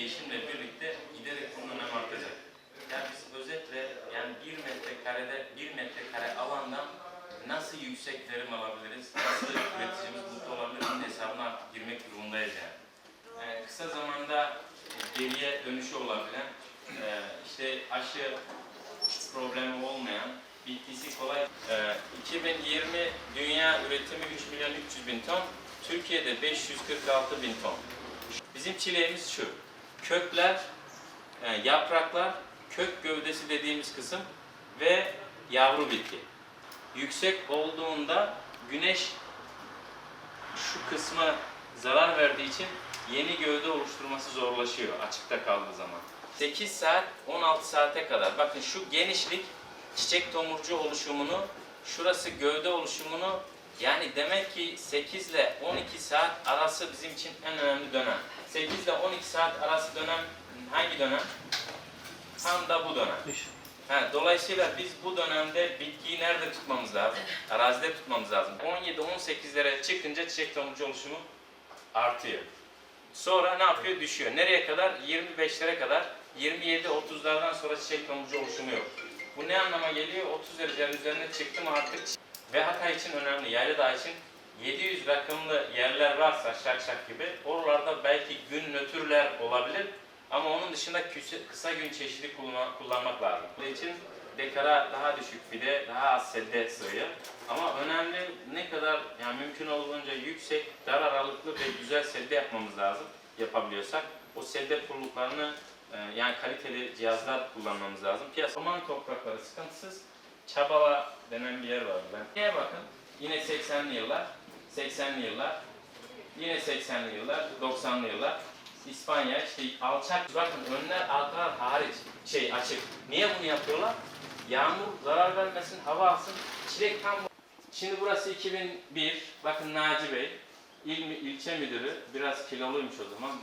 değişimle birlikte giderek bunun önemi artacak. Yani biz özetle yani bir metrekarede bir metrekare alandan nasıl yüksek verim alabiliriz, nasıl üreticimiz mutlu olabilir bunun hesabına artık girmek durumundayız yani. yani kısa zamanda e, geriye dönüşü olabilen, e, işte aşı problemi olmayan, bitkisi kolay. Ee, 2020 dünya üretimi 3 milyon 300 bin ton, Türkiye'de 546 bin ton. Bizim çileğimiz şu, kökler, e, yapraklar, kök gövdesi dediğimiz kısım ve yavru bitki. Yüksek olduğunda güneş şu kısma zarar verdiği için yeni gövde oluşturması zorlaşıyor açıkta kaldığı zaman. 8 saat 16 saate kadar bakın şu genişlik çiçek tomurcu oluşumunu şurası gövde oluşumunu yani demek ki 8 ile 12 saat arası bizim için en önemli dönem. 8 ile 12 saat arası dönem hangi dönem? Tam da bu dönem. Ha, dolayısıyla biz bu dönemde bitkiyi nerede tutmamız lazım? Arazide tutmamız lazım. 17-18'lere çıkınca çiçek tomurcu oluşumu artıyor. Sonra ne yapıyor? Düşüyor. Nereye kadar? 25'lere kadar. 27-30'lardan sonra çiçek tomurcu oluşumu yok. Bu ne anlama geliyor? 30 derecenin üzerine çıktım artık. Ve Hatay için önemli, Yayladağ için 700 rakımlı yerler varsa şak şak gibi oralarda belki gün nötrler olabilir ama onun dışında kısa gün çeşidi kullan- kullanmak lazım. Bunun için dekara daha düşük fide, daha az sedye sığıyor. Ama önemli ne kadar yani mümkün olduğunca yüksek, dar aralıklı ve güzel sedye yapmamız lazım yapabiliyorsak. O sedye kuruluklarını e, yani kaliteli cihazlar kullanmamız lazım. Piyasa Roman toprakları sıkıntısız. Çabala denen bir yer var. Ben. Neye bakın? Yine 80'li yıllar, 80'li yıllar, yine 80'li yıllar, 90'lı yıllar. İspanya işte alçak bakın önler arkalar hariç şey açık. Niye bunu yapıyorlar? Yağmur zarar vermesin, hava alsın. Çilek tam Şimdi burası 2001. Bakın Naci Bey, il, ilçe müdürü biraz kiloluymuş o zaman.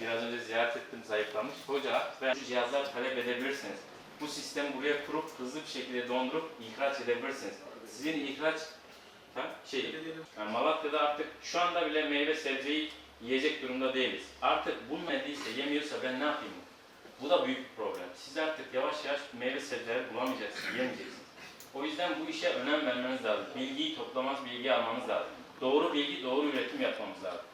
Biraz önce ziyaret ettim, zayıflamış. Hoca, ben şu cihazlar talep edebilirsiniz. Bu sistemi buraya kurup hızlı bir şekilde dondurup ihraç edebilirsiniz. Sizin ihraç ha, şey, yani Malatya'da artık şu anda bile meyve sebzeyi yiyecek durumda değiliz. Artık bu yediyse, yemiyorsa ben ne yapayım? Bu da büyük bir problem. Siz artık yavaş yavaş meyve sebzeleri bulamayacaksınız, yemeyeceksiniz. O yüzden bu işe önem vermeniz lazım. Bilgiyi toplamaz, bilgi almanız lazım. Doğru bilgi, doğru üretim yapmamız lazım.